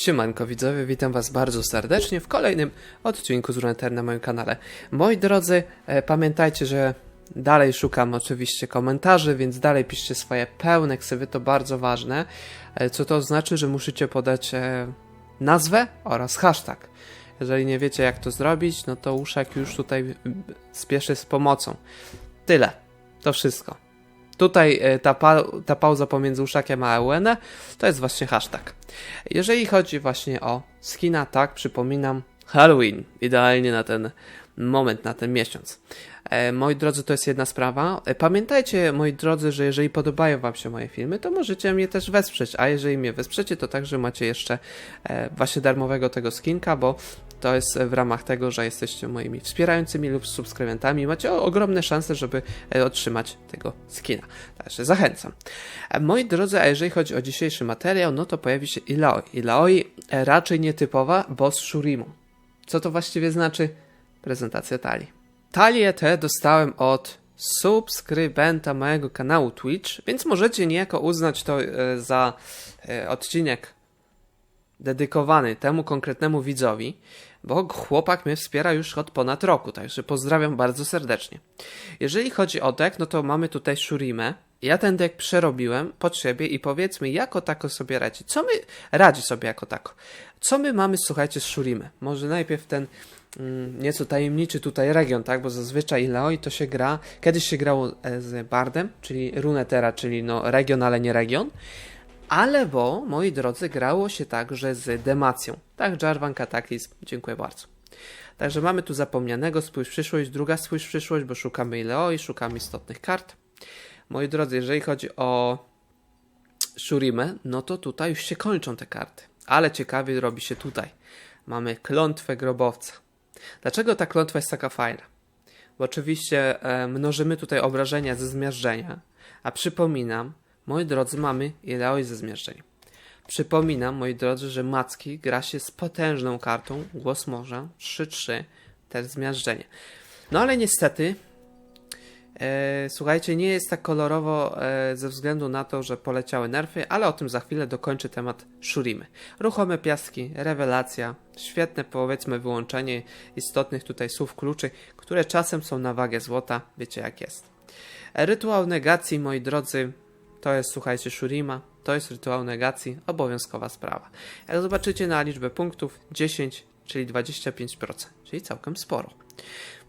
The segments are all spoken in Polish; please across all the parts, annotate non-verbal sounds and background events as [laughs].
Siemanko widzowie, witam was bardzo serdecznie w kolejnym odcinku z Runeter na moim kanale. Moi drodzy, e, pamiętajcie, że dalej szukam oczywiście komentarzy, więc dalej piszcie swoje pełne ksywy, to bardzo ważne. E, co to znaczy, że musicie podać e, nazwę oraz hashtag. Jeżeli nie wiecie jak to zrobić, no to Uszek już tutaj spieszy z pomocą. Tyle. To wszystko. Tutaj e, ta, pa ta pauza pomiędzy Uszakiem a Ewenę to jest właśnie hashtag. Jeżeli chodzi właśnie o skina, tak, przypominam, Halloween, idealnie na ten moment, na ten miesiąc. E, moi drodzy, to jest jedna sprawa. E, pamiętajcie, moi drodzy, że jeżeli podobają Wam się moje filmy, to możecie mnie też wesprzeć, a jeżeli mnie wesprzecie, to także macie jeszcze e, właśnie darmowego tego skinka, bo to jest w ramach tego, że jesteście moimi wspierającymi lub subskrybentami. Macie ogromne szanse, żeby e, otrzymać tego skina. Także zachęcam. E, Moi drodzy, a jeżeli chodzi o dzisiejszy materiał, no to pojawi się Ilaoi. Ilaoi e, raczej nietypowa, bo z Shurimu. Co to właściwie znaczy? Prezentacja talii. Talię tę dostałem od subskrybenta mojego kanału Twitch, więc możecie niejako uznać to za odcinek dedykowany temu konkretnemu widzowi, bo chłopak mnie wspiera już od ponad roku, także pozdrawiam bardzo serdecznie. Jeżeli chodzi o deck, no to mamy tutaj Shurimę. Ja ten deck przerobiłem pod siebie i powiedzmy, jako tako sobie radzi. Co my radzi sobie jako tako? Co my mamy, słuchajcie, z Shurimy? Może najpierw ten mm, nieco tajemniczy tutaj region, tak? Bo zazwyczaj Leoi to się gra, kiedyś się grało e, z Bardem, czyli Runetera, czyli no region, ale nie region. Ale bo, moi drodzy, grało się także z Demacją. Tak, Jarvan Kataklizm, dziękuję bardzo. Także mamy tu zapomnianego, spójrz przyszłość, druga spójrz przyszłość, bo szukamy Ileo i szukamy istotnych kart. Moi drodzy, jeżeli chodzi o Shurimę, no to tutaj już się kończą te karty. Ale ciekawie robi się tutaj. Mamy klątwę grobowca. Dlaczego ta klątwa jest taka fajna? Bo oczywiście e, mnożymy tutaj obrażenia ze zmiażdżenia, a przypominam, moi drodzy, mamy Ileoi ze zmiażdżenia. Przypominam, moi drodzy, że Macki gra się z potężną kartą Głos Morza 3-3, też zmiażdżenie. No ale niestety, e, słuchajcie, nie jest tak kolorowo e, ze względu na to, że poleciały nerfy, ale o tym za chwilę dokończę temat Shurimy. Ruchome piaski, rewelacja, świetne powiedzmy wyłączenie istotnych tutaj słów kluczy, które czasem są na wagę złota, wiecie jak jest. E, Rytuał negacji, moi drodzy, to jest, słuchajcie, Shurima, to jest rytuał negacji, obowiązkowa sprawa. Jak zobaczycie na liczbę punktów, 10, czyli 25%, czyli całkiem sporo.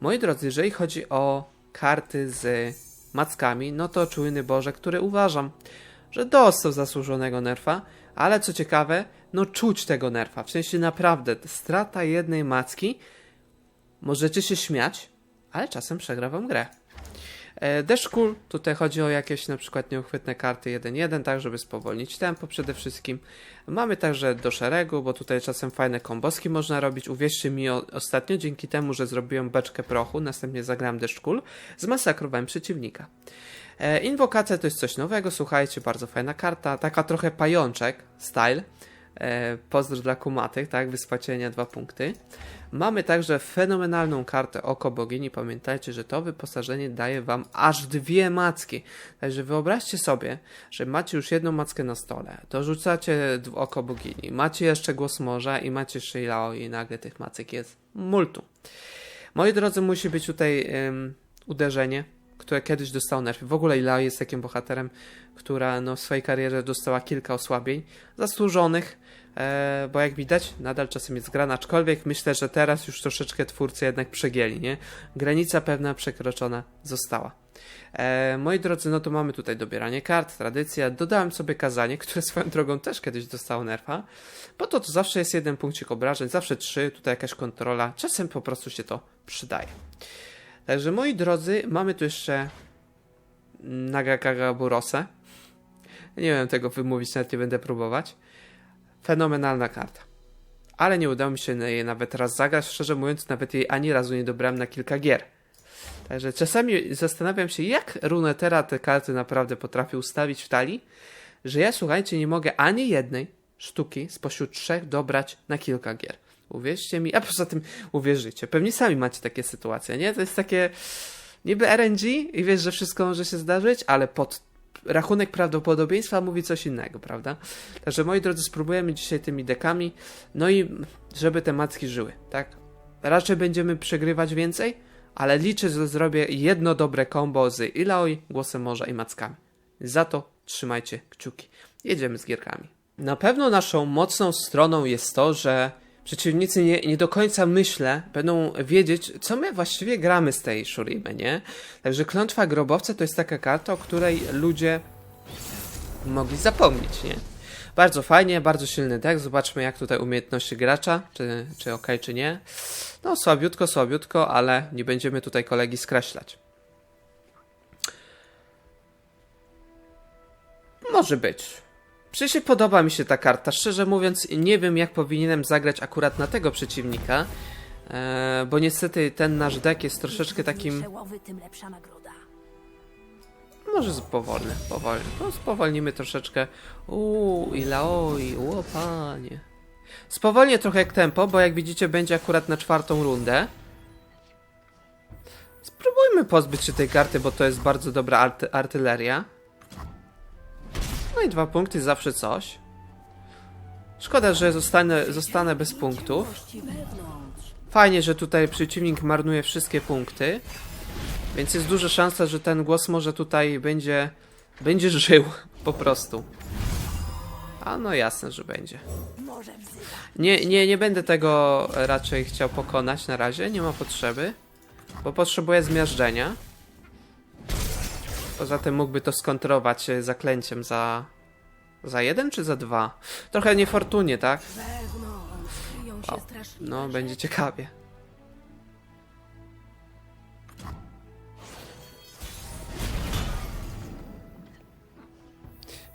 Moi drodzy, jeżeli chodzi o karty z mackami, no to czujny Boże, który uważam, że dostał zasłużonego nerfa, ale co ciekawe, no czuć tego nerfa, w sensie naprawdę, strata jednej macki, możecie się śmiać, ale czasem przegra wam grę. E, Cool, tutaj chodzi o jakieś na przykład nieuchwytne karty 1-1, tak żeby spowolnić tempo przede wszystkim. Mamy także do szeregu, bo tutaj czasem fajne komboski można robić. Uwierzcie mi, o, ostatnio dzięki temu, że zrobiłem beczkę prochu, następnie zagrałem Cool, zmasakrowałem przeciwnika. E, Inwokacja to jest coś nowego, słuchajcie, bardzo fajna karta, taka trochę pajączek style. E, pozdro dla kumatych, tak, wyspłacienia dwa punkty. Mamy także fenomenalną kartę Oko Bogini. Pamiętajcie, że to wyposażenie daje wam aż dwie macki. Także wyobraźcie sobie, że macie już jedną mackę na stole, dorzucacie Oko Bogini, macie jeszcze Głos Morza i macie Sheilao i nagle tych macek jest multum. Moi drodzy, musi być tutaj ym, uderzenie, które kiedyś dostało nerfy. W ogóle Ilao jest takim bohaterem, która no, w swojej karierze dostała kilka osłabień zasłużonych, bo jak widać, nadal czasem jest grana, aczkolwiek myślę, że teraz już troszeczkę twórcy jednak przegięli, nie? Granica pewna przekroczona została. E, moi drodzy, no to mamy tutaj dobieranie kart, tradycja. Dodałem sobie kazanie, które swoją drogą też kiedyś dostało nerfa, bo to, to zawsze jest jeden punkcik obrażeń, zawsze trzy, tutaj jakaś kontrola, czasem po prostu się to przydaje. Także moi drodzy, mamy tu jeszcze Nagakaga Burose. Nie wiem tego wymówić, nawet nie będę próbować. Fenomenalna karta. Ale nie udało mi się jej nawet raz zagrać. Szczerze mówiąc, nawet jej ani razu nie dobrałem na kilka gier. Także czasami zastanawiam się, jak Runetera te karty naprawdę potrafi ustawić w talii, że ja, słuchajcie, nie mogę ani jednej sztuki spośród trzech dobrać na kilka gier. Uwierzcie mi, a poza tym uwierzycie. Pewnie sami macie takie sytuacje, nie? To jest takie niby RNG i wiesz, że wszystko może się zdarzyć, ale pod rachunek prawdopodobieństwa mówi coś innego, prawda? Także moi drodzy, spróbujemy dzisiaj tymi dekami, no i żeby te macki żyły, tak? Raczej będziemy przegrywać więcej, ale liczę, że zrobię jedno dobre combo z Ilaoi, Głosem Morza i mackami. Za to trzymajcie kciuki. Jedziemy z gierkami. Na pewno naszą mocną stroną jest to, że przeciwnicy nie, nie do końca myślę będą wiedzieć, co my właściwie gramy z tej Shurimy, nie? Także klątwa grobowca to jest taka karta, o której ludzie mogli zapomnieć, nie? Bardzo fajnie, bardzo silny deck. Zobaczmy, jak tutaj umiejętności gracza, czy, czy ok, czy nie. No, słabiutko, słabiutko, ale nie będziemy tutaj kolegi skreślać. Może być. Przecież podoba mi się ta karta. Szczerze mówiąc, nie wiem, jak powinienem zagrać akurat na tego przeciwnika. E, bo niestety ten nasz deck jest troszeczkę takim. Może z- powolny, powolny. No, spowolnimy troszeczkę. Uuu, ilaoi, o panie. Spowolnię trochę jak tempo, bo jak widzicie, będzie akurat na czwartą rundę. Spróbujmy pozbyć się tej karty, bo to jest bardzo dobra arty artyleria. No i dwa punkty zawsze coś. Szkoda, że zostanę, zostanę bez punktów. Fajnie, że tutaj przeciwnik marnuje wszystkie punkty. Więc jest duża szansa, że ten głos może tutaj będzie. będzie żył [laughs] po prostu. A no jasne, że będzie. Nie, nie, nie będę tego raczej chciał pokonać na razie, nie ma potrzeby. Bo potrzebuję zmiażdżenia. Poza tym mógłby to skontrować e, zaklęciem za. za jeden czy za dwa? Trochę niefortunnie, tak? Wow. No, będzie ciekawie.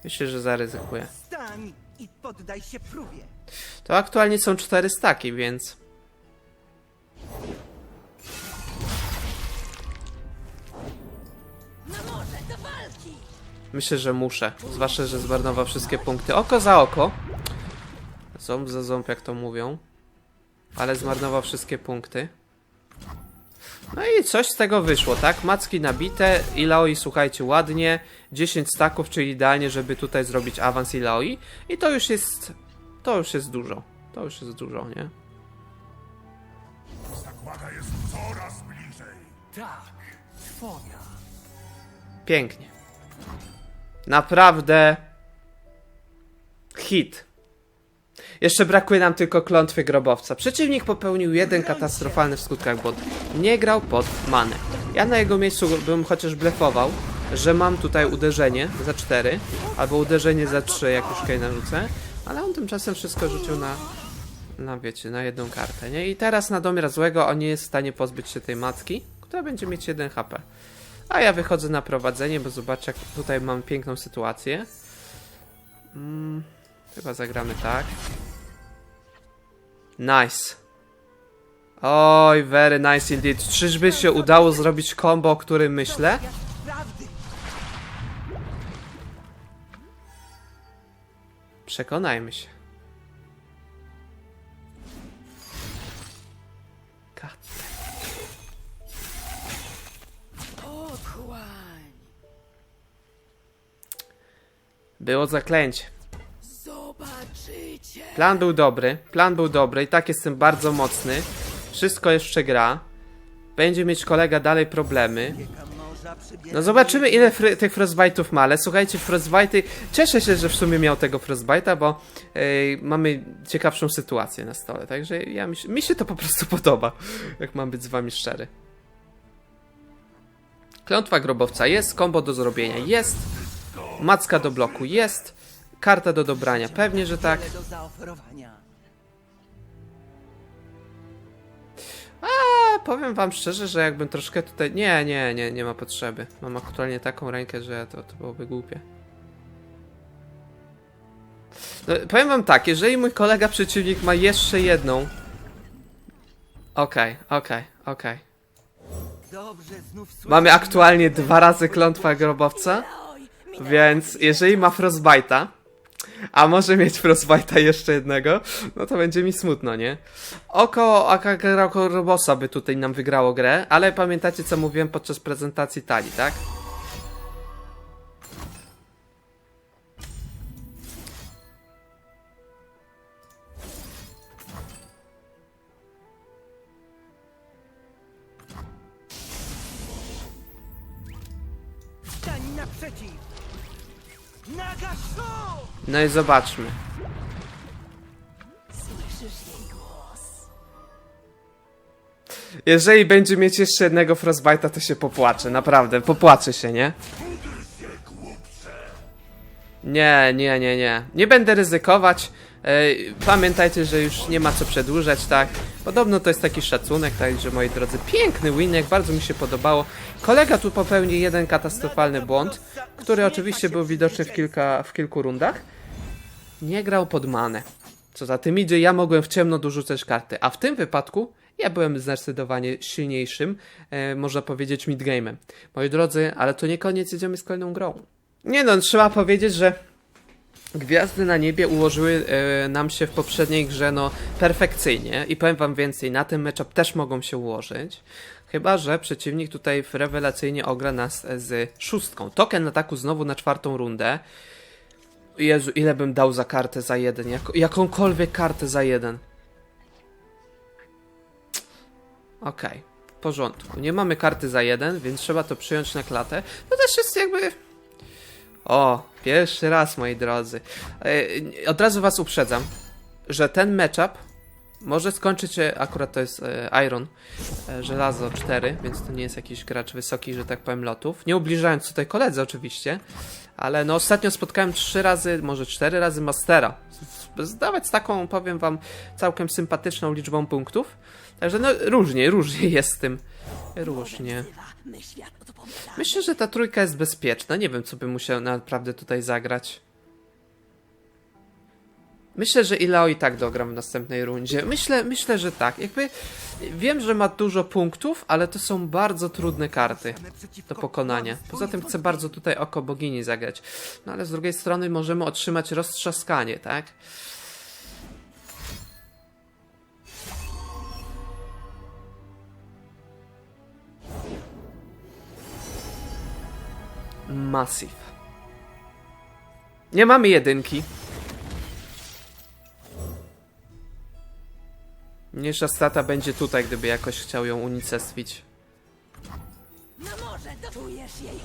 Myślę, że zaryzykuję. To aktualnie są cztery staki, więc. Myślę, że muszę. Zwłaszcza, że zmarnował wszystkie punkty. Oko za oko. Ząb za ząb, jak to mówią. Ale zmarnował wszystkie punkty. No i coś z tego wyszło, tak? Macki nabite, Ilaoi słuchajcie ładnie, 10 staków, czyli idealnie, żeby tutaj zrobić awans Ilaoi. I to już jest, to już jest dużo. To już jest dużo, nie? Zagłada jest coraz bliżej. Tak, twoja. Pięknie. Naprawdę hit. Jeszcze brakuje nam tylko klątwy grobowca. Przeciwnik popełnił jeden katastrofalny w skutkach błąd. Nie grał pod manę. Ja na jego miejscu bym chociaż blefował, że mam tutaj uderzenie za 4, albo uderzenie za 3, jak już Kane narzucę, ale on tymczasem wszystko rzucił na, na wiecie, na jedną kartę, nie? I teraz na domiar złego on nie jest w stanie pozbyć się tej matki, która będzie mieć 1 HP. A ja wychodzę na prowadzenie, bo zobaczę, jak tutaj mam piękną sytuację. Mm, chyba zagramy tak. Nice. Oj, very nice indeed. Czyżby się udało zrobić combo, o którym myślę? Przekonajmy się. Było zaklęcie. Plan był dobry, plan był dobry i tak jestem bardzo mocny. Wszystko jeszcze gra. Będzie mieć kolega dalej problemy. No zobaczymy ile fry, tych frostbite'ów ma, ale słuchajcie, frostbite'y... Cieszę się, że w sumie miał tego frostbite'a, bo ej, mamy ciekawszą sytuację na stole, także ja, mi, mi się to po prostu [laughs] podoba, jak mam być z wami szczery. Klątwa grobowca jest, kombo do zrobienia jest, macka do bloku jest, karta do dobrania pewnie, że tak. A powiem wam szczerze, że jakbym troszkę tutaj... Nie, nie, nie, nie ma potrzeby. Mam aktualnie taką rękę, że to, to byłoby głupie. No, powiem wam tak, jeżeli mój kolega przeciwnik ma jeszcze jedną... Okej, okej, okej. Mamy aktualnie dwa razy klątwa grobowca, więc jeżeli ma Frostbite'a, a może mieć Frostbite'a jeszcze jednego, no to będzie mi smutno, nie? Oko Akagera by tutaj nam wygrało grę, ale pamiętacie co mówiłem podczas prezentacji talii, tak? No i zobaczmy. Jeżeli będzie mieć jeszcze jednego Frostbite'a, to się popłaczę, naprawdę, popłaczę się, nie? Nie, nie, nie, nie. Nie będę ryzykować. Ej, Pamiętajcie, że już nie ma co przedłużać, tak? Podobno to jest taki szacunek, także moi drodzy, piękny winek, bardzo mi się podobało. Kolega tu popełnił jeden katastrofalny błąd, który oczywiście był widoczny w, kilka, w kilku rundach. Nie grał pod manę. Co za tym idzie, ja mogłem w ciemno dorzucać karty, a w tym wypadku ja byłem zdecydowanie silniejszym, e, można powiedzieć, midgame'em. Moi drodzy, ale to nie koniec, jedziemy z kolejną grą. Nie no, trzeba powiedzieć, że Gwiazdy na niebie ułożyły e, nam się w poprzedniej grze no perfekcyjnie i powiem wam więcej, na tym matchup też mogą się ułożyć. Chyba, że przeciwnik tutaj rewelacyjnie ogra nas z szóstką. Token ataku znowu na czwartą rundę. Jezu, ile bym dał za kartę za jeden? Jak, jakąkolwiek kartę za jeden. Okej, w porządku. Nie mamy karty za jeden, więc trzeba to przyjąć na klatę. To też jest jakby o, pierwszy raz, moi drodzy. E, Od razu was uprzedzam, że ten matchup może skończyć się, akurat to jest e, Iron, e, żelazo 4, więc to nie jest jakiś gracz wysoki, że tak powiem, lotów. Nie ubliżając tutaj koledzy oczywiście, ale no ostatnio spotkałem 3 razy, może 4 razy Mastera. Zdawać z taką, powiem wam, całkiem sympatyczną liczbą punktów. Także no różnie, różnie [laughs] jest z tym. Różnie. Myślę, że ta trójka jest bezpieczna. Nie wiem, co bym musiał naprawdę tutaj zagrać. Myślę, że Ilao i tak dogram w następnej rundzie. Myślę, myślę, że tak. Jakby wiem, że ma dużo punktów, ale to są bardzo trudne karty do pokonania. Poza tym chcę bardzo tutaj oko bogini zagrać. No ale z drugiej strony możemy otrzymać roztrzaskanie, tak? Massive. Nie mamy jedynki. Mniejsza strata będzie tutaj, gdyby jakoś chciał ją unicestwić.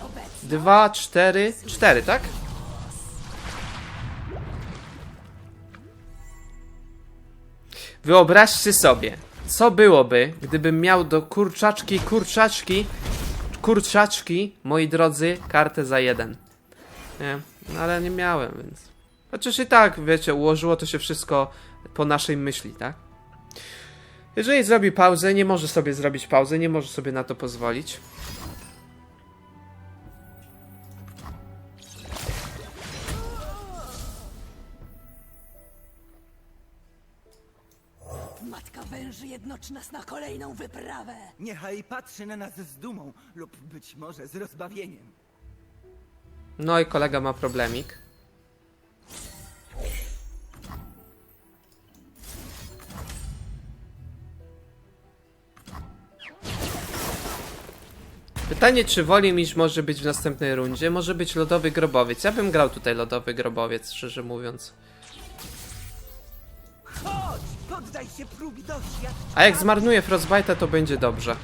Obecność? Dwa, cztery, cztery, tak? Wyobraźcie sobie, co byłoby, gdybym miał do kurczaczki, kurczaczki, kurczaczki, moi drodzy, kartę za jeden. Nie, no ale nie miałem, więc... Chociaż i tak, wiecie, ułożyło to się wszystko po naszej myśli, tak? Jeżeli zrobi pauzę, nie może sobie zrobić pauzy, nie może sobie na to pozwolić. Matka węży jednoczy nas na kolejną wyprawę. Niechaj patrzy na nas z dumą lub być może z rozbawieniem. No i kolega ma problemik. Pytanie, czy woli miś może być w następnej rundzie? Może być lodowy grobowiec. Ja bym grał tutaj lodowy grobowiec, szczerze mówiąc. Chodź, poddaj się próbie doświadczenia. A jak zmarnuje Frostbite'a, to będzie dobrze.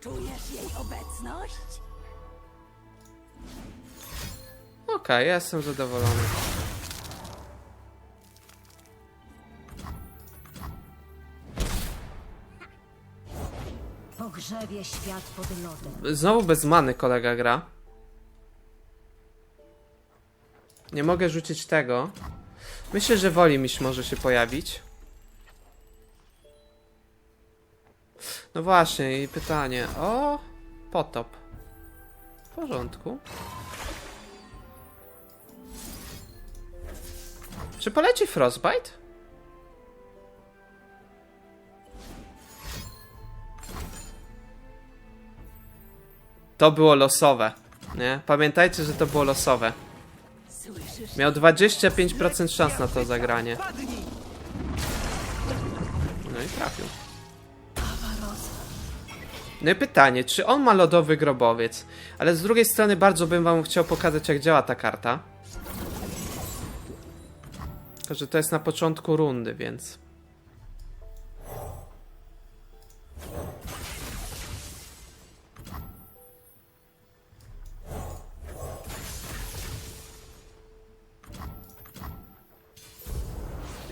Czujesz jej obecność? Okej, ja jestem zadowolony. Pogrzebie świat pod lodem. Znowu bez many kolega gra. Nie mogę rzucić tego. Myślę, że woli miś może się pojawić. No właśnie, i pytanie. O, potop. W porządku. Czy poleci Frostbite? To było losowe. Nie? Pamiętajcie, że to było losowe. Miał 25% szans na to zagranie. No i trafił. No i pytanie, czy on ma lodowy grobowiec? Ale z drugiej strony bardzo bym wam chciał pokazać, jak działa ta karta. Tylko, że to jest na początku rundy, więc...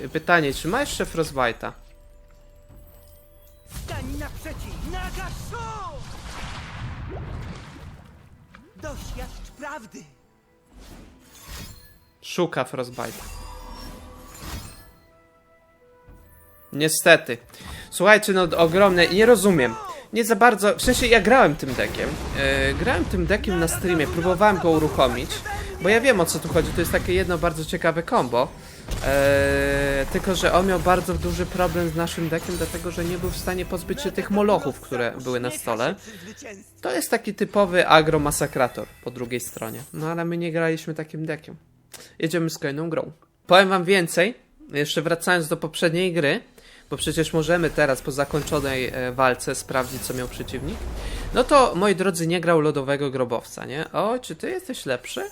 Pytanie, czy ma jeszcze Frostbite'a? Stań naprzeciw! Doświadcz prawdy! Szuka Frostbite. Niestety. Słuchajcie, no ogromne, nie rozumiem. Nie za bardzo, w sensie ja grałem tym deckiem. E, grałem tym deckiem na streamie, próbowałem go uruchomić, bo ja wiem o co tu chodzi. To jest takie jedno bardzo ciekawe combo. E, tylko, że on miał bardzo duży problem z naszym deckiem, dlatego że nie był w stanie pozbyć się tych molochów, które były na stole. To jest taki typowy agro-masakrator po drugiej stronie. No ale my nie graliśmy takim deckiem. Jedziemy z kolejną grą. Powiem wam więcej, jeszcze wracając do poprzedniej gry, bo przecież możemy teraz po zakończonej e, walce sprawdzić, co miał przeciwnik. No to, moi drodzy, nie grał lodowego grobowca, nie? O, czy ty jesteś lepszy?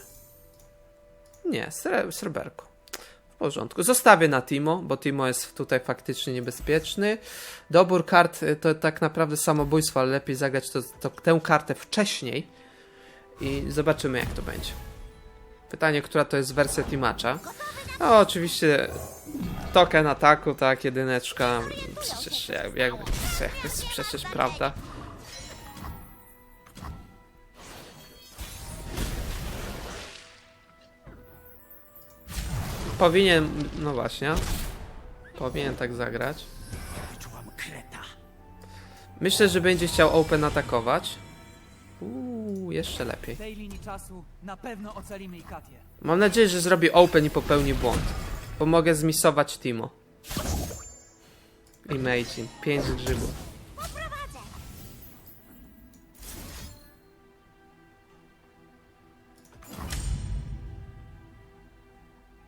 Nie, sre. W porządku. Zostawię na Timo, bo Timo jest tutaj faktycznie niebezpieczny. Dobór kart y, to tak naprawdę samobójstwo, ale lepiej zagrać to, to, tę kartę wcześniej i zobaczymy jak to będzie. Pytanie, która to jest wersja Timacza. No oczywiście token ataku, tak, jedyneczka. Przecież jak, jak, przecież prawda. Powinien, no właśnie, powinien tak zagrać. Wyczułam kreta. Myślę, że będzie chciał open atakować. Uuu, jeszcze lepiej. W tej linii czasu na pewno ocalimy Ikatię. Mam nadzieję, że zrobi open i popełni błąd. Bo mogę zmisować Timo. Imagine. 5 grzybów.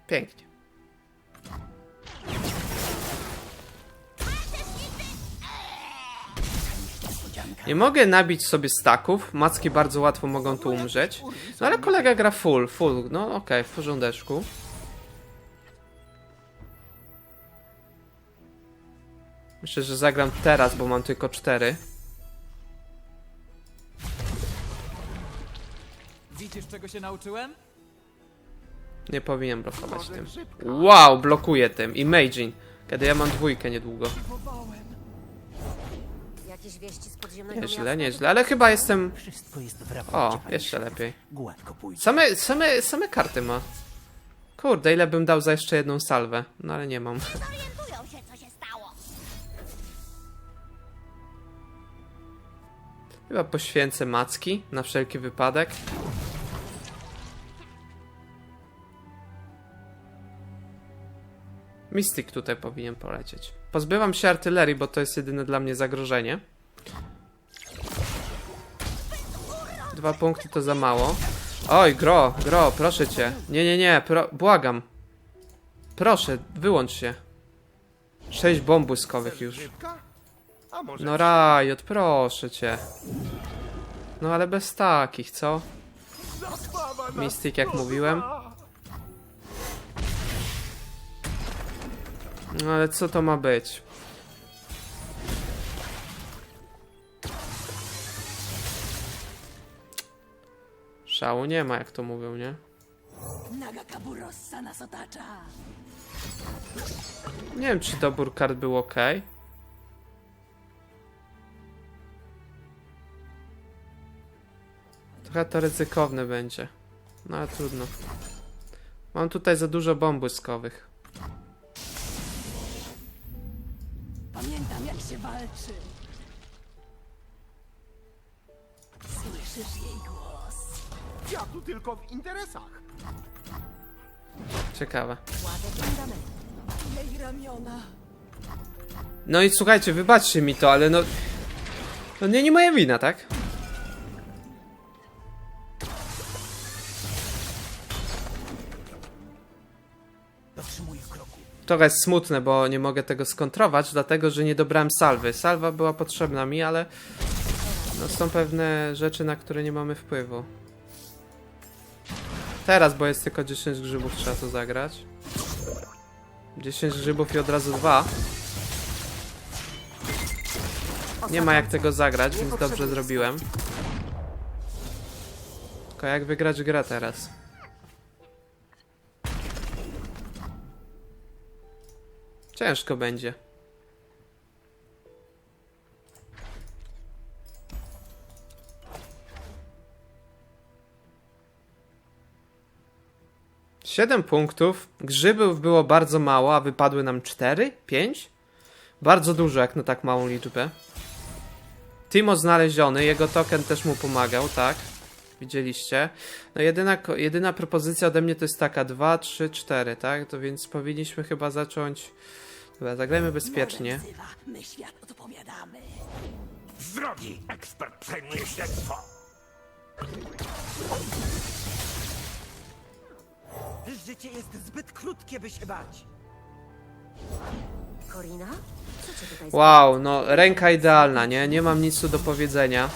Pięknie. Nie mogę nabić sobie staków. Macki bardzo łatwo mogą tu umrzeć. No ale kolega gra full, full. No okej, w porządeczku. Myślę, że zagram teraz, bo mam tylko cztery. Widzisz, czego się nauczyłem? Nie powinien blokować tym. Wow, blokuje tym. Imagine. Kiedy ja mam dwójkę niedługo. Jakieś wieści z podziemnego Nieźle, miasta? nieźle, ale chyba jestem... Wszystko jest w raporcie. O, panie jeszcze lepiej. Gładko pójdzie. Same, same, same karty ma. Kurde, ile bym dał za jeszcze jedną salwę. No ale nie mam. Zorientują się, co się stało. Chyba poświęcę macki na wszelki wypadek. Mystic tutaj powinien polecieć. Pozbywam się artylerii, bo to jest jedyne dla mnie zagrożenie. Dwa punkty to za mało. Oj, gro, gro, proszę cię. Nie, nie, nie, pro, błagam. Proszę, wyłącz się. Sześć bomb błyskowych już. No Riot, proszę cię. No ale bez takich, co? Mystic, jak mówiłem. No ale co to ma być? Szału nie ma, jak to mówią, nie? Naga Kaburossa nas otacza. Nie wiem, czy dobór kart był ok. Trochę to ryzykowne będzie. No ale trudno. Mam tutaj za dużo bomb błyskowych. Pamiętam, jak się walczy. Słyszysz jej głos. Ja tu tylko w interesach. Ciekawe. Ładę fundamentu. Jej ramiona. No i słuchajcie, wybaczcie mi to, ale no... No nie, nie moja wina, tak? Dotrzymuję kroku. Trochę jest smutne, bo nie mogę tego skontrować, dlatego że nie dobrałem salwy. Salwa była potrzebna mi, ale no, są pewne rzeczy, na które nie mamy wpływu. Teraz, bo jest tylko 10 grzybów, trzeba to zagrać. 10 grzybów i od razu dwa. Nie ma jak tego zagrać, więc dobrze zrobiłem. Tylko jak wygrać grę teraz? Ciężko będzie. Siedem punktów. Grzybów było bardzo mało, a wypadły nam cztery? Pięć? Bardzo dużo jak na tak małą liczbę. Timo znaleziony, jego token też mu pomagał, tak? Widzieliście? No jedyna, jedyna propozycja ode mnie to jest taka 2, 3, 4, tak? To więc powinniśmy chyba zacząć... Dobra, zagrajmy bezpiecznie. My świat odpowiadamy. Z drogi, ekspert przejmuje śledztwo. Życie jest zbyt krótkie, by się bać. Korina? Co cię tutaj Wow, no ręka idealna, nie? Nie mam nic tu do powiedzenia.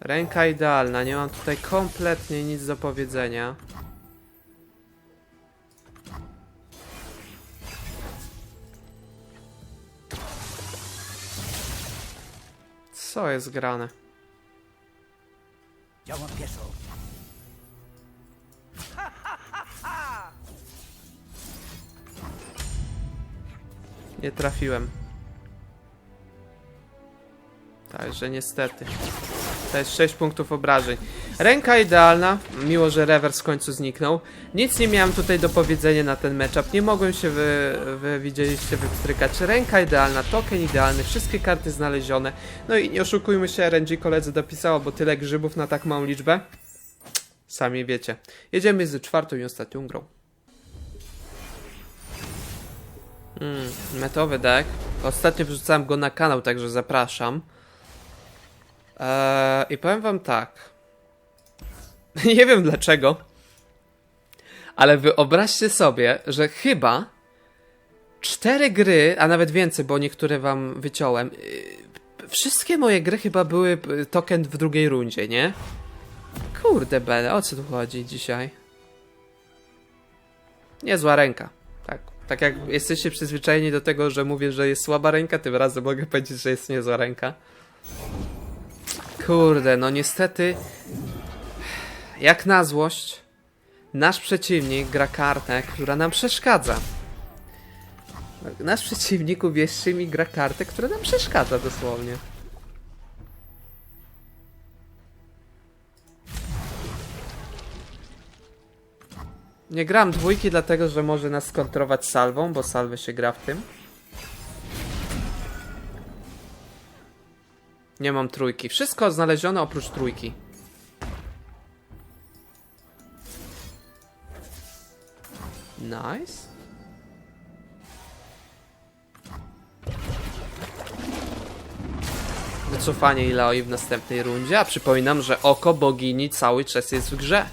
Ręka idealna, nie mam tutaj kompletnie nic do powiedzenia. Co jest grane? Działam pieszo. Nie trafiłem. Także niestety. To jest 6 punktów obrażeń. Ręka idealna. Miło, że rewers w końcu zniknął. Nic nie miałem tutaj do powiedzenia na ten matchup. Nie mogłem się wy, wy widzieliście wypstrykać. Ręka idealna, token idealny, wszystkie karty znalezione. No i nie oszukujmy się, RNG koledzy dopisało, bo tyle grzybów na tak małą liczbę. Sami wiecie. Jedziemy z czwartą i ostatnią grą. Mm, metowy deck. Ostatnio wrzucałem go na kanał, także zapraszam. Eee, I powiem wam tak. [laughs] Nie wiem dlaczego, ale wyobraźcie sobie, że chyba cztery gry, a nawet więcej, bo niektóre wam wyciąłem. yy, Wszystkie moje gry chyba były yy, token w drugiej rundzie, nie? Kurde bele, o co tu chodzi dzisiaj? Niezła ręka. Tak, tak jak jesteście przyzwyczajeni do tego, że mówię, że jest słaba ręka, tym razem mogę powiedzieć, że jest niezła ręka. Kurde, no niestety, jak na złość, nasz przeciwnik gra kartę, która nam przeszkadza. Nasz przeciwnik, uwierzcie mi, gra kartę, która nam przeszkadza dosłownie. Nie gram dwójki, dlatego że może nas skontrować salwą, bo salwę się gra w tym. Nie mam trójki. Wszystko znalezione oprócz trójki. Nice. Wycofanie Ilaoi w następnej rundzie, a przypominam, że oko bogini cały czas jest w grze.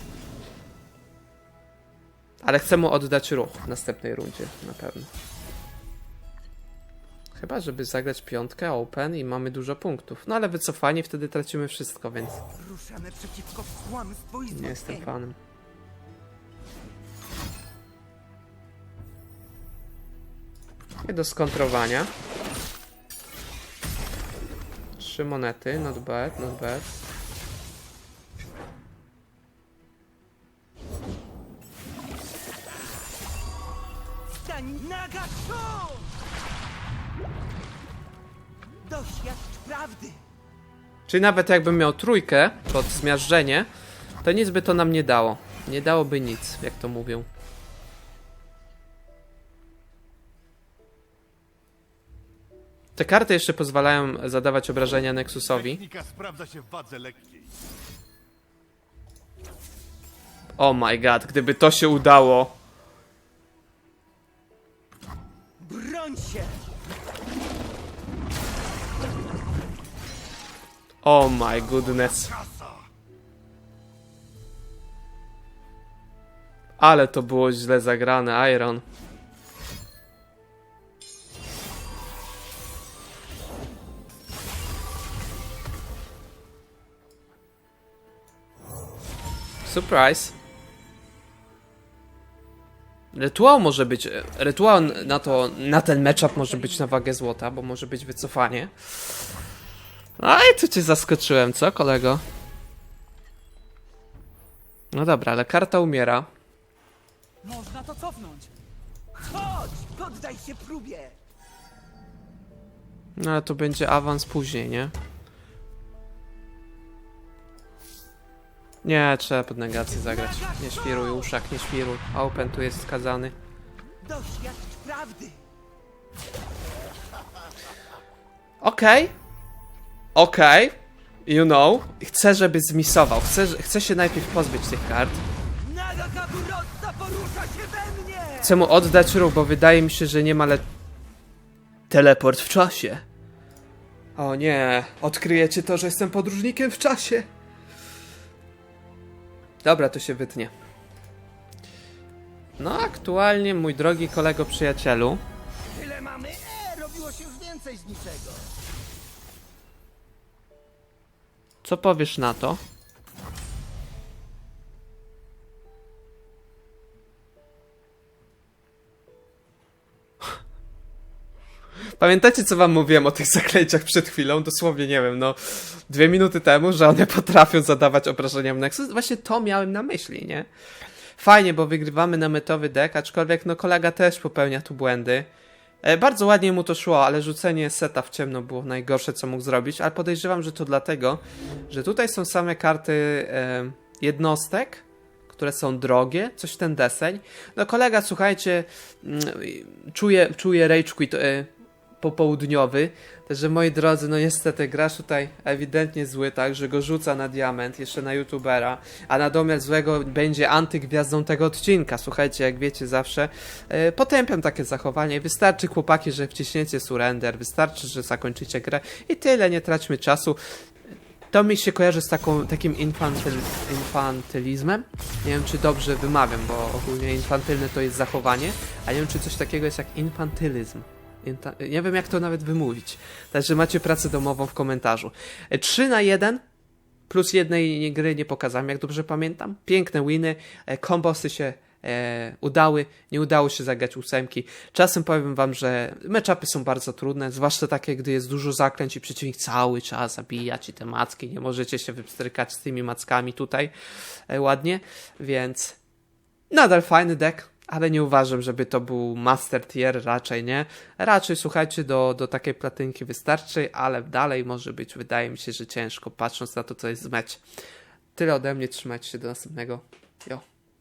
Ale chcę mu oddać ruch w następnej rundzie, na pewno. Chyba, żeby zagrać piątkę open i mamy dużo punktów. No ale wycofanie wtedy tracimy wszystko, więc nie jestem fanem. Nie do skontrowania. Trzy monety, not bad, not bad. Doświadcz prawdy! Czyli nawet jakbym miał trójkę pod zmiażdżenie, to nic by to nam nie dało. Nie dałoby nic, jak to mówią. Te karty jeszcze pozwalają zadawać obrażenia Nexusowi. Technika sprawdza się w wadze lekkiej. Oh my god, gdyby to się udało. Broń się! Oh my goodness. Ale to było źle zagrane, Iron. Surprise. Rytuał może być. e, Rytuał na to. Na ten matchup może być na wagę złota, bo może być wycofanie. No i tu cię zaskoczyłem, co kolego? No dobra, ale karta umiera. Można to cofnąć. Chodź, poddaj się próbie! No ale to będzie awans później, nie? Nie, trzeba pod negację zagrać. Nie świruj, uszak, nie świruj. Open tu jest skazany. Doświadcz prawdy! Okej. Okej. You know. Chcę, żeby zmisował. Chcę, chcę się najpierw pozbyć tych kart. Chcę mu oddać ruch, bo wydaje mi się, że nie ma le... Teleport w czasie. O nie, odkryjecie to, że jestem podróżnikiem w czasie. Dobra, to się wytnie. No, aktualnie, mój drogi kolego przyjacielu, Tyle mamy? E, robiło się już więcej z niczego. co powiesz na to? Pamiętacie, co wam mówiłem o tych [laughs] zaklęciach przed chwilą? Dosłownie, nie wiem, no, dwie minuty temu, że one [laughs] potrafią zadawać obrażenia Nexus? Właśnie to miałem na myśli, nie? Fajnie, bo wygrywamy na metowy deck, aczkolwiek, no, kolega też popełnia tu błędy. E, bardzo ładnie mu to szło, ale rzucenie seta w ciemno było najgorsze, co mógł zrobić, ale podejrzewam, że to dlatego, że tutaj są same karty e, jednostek, które są drogie, coś ten deseń. No kolega, słuchajcie, mm, czuje, czuje rage quit e, popołudniowy, także moi drodzy, no niestety grasz tutaj ewidentnie zły, tak, że go rzuca na diament, jeszcze na youtubera, a na domiar złego będzie antygwiazdą tego odcinka. Słuchajcie, jak wiecie zawsze, e, potępiam takie zachowanie. Wystarczy chłopaki, że wciśniecie surrender, wystarczy, że zakończycie grę i tyle, nie traćmy czasu. To mi się kojarzy z taką, takim infantyl, infantylizmem. Nie wiem, czy dobrze wymawiam, bo ogólnie infantylne to jest zachowanie, a nie wiem, czy coś takiego jest jak infantylizm. Nie wiem, jak to nawet wymówić. Także macie pracę domową w komentarzu. 3 na 1 plus jednej gry nie pokazałem, jak dobrze pamiętam. Piękne winy, e, kombosy się e, udały, nie udało się zagrać ósemki. Czasem powiem wam, że meczapy są bardzo trudne, zwłaszcza takie, gdy jest dużo zaklęć i przeciwnik cały czas zabija ci te macki, nie możecie się wypstrykać z tymi mackami tutaj e, ładnie, więc nadal fajny deck, ale nie uważam, żeby to był master tier, raczej nie. Raczej słuchajcie, do, do takiej platynki wystarczy, ale dalej może być, wydaje mi się, że ciężko, patrząc na to, co jest z mecz. Tyle ode mnie, trzymajcie się do następnego. Jo.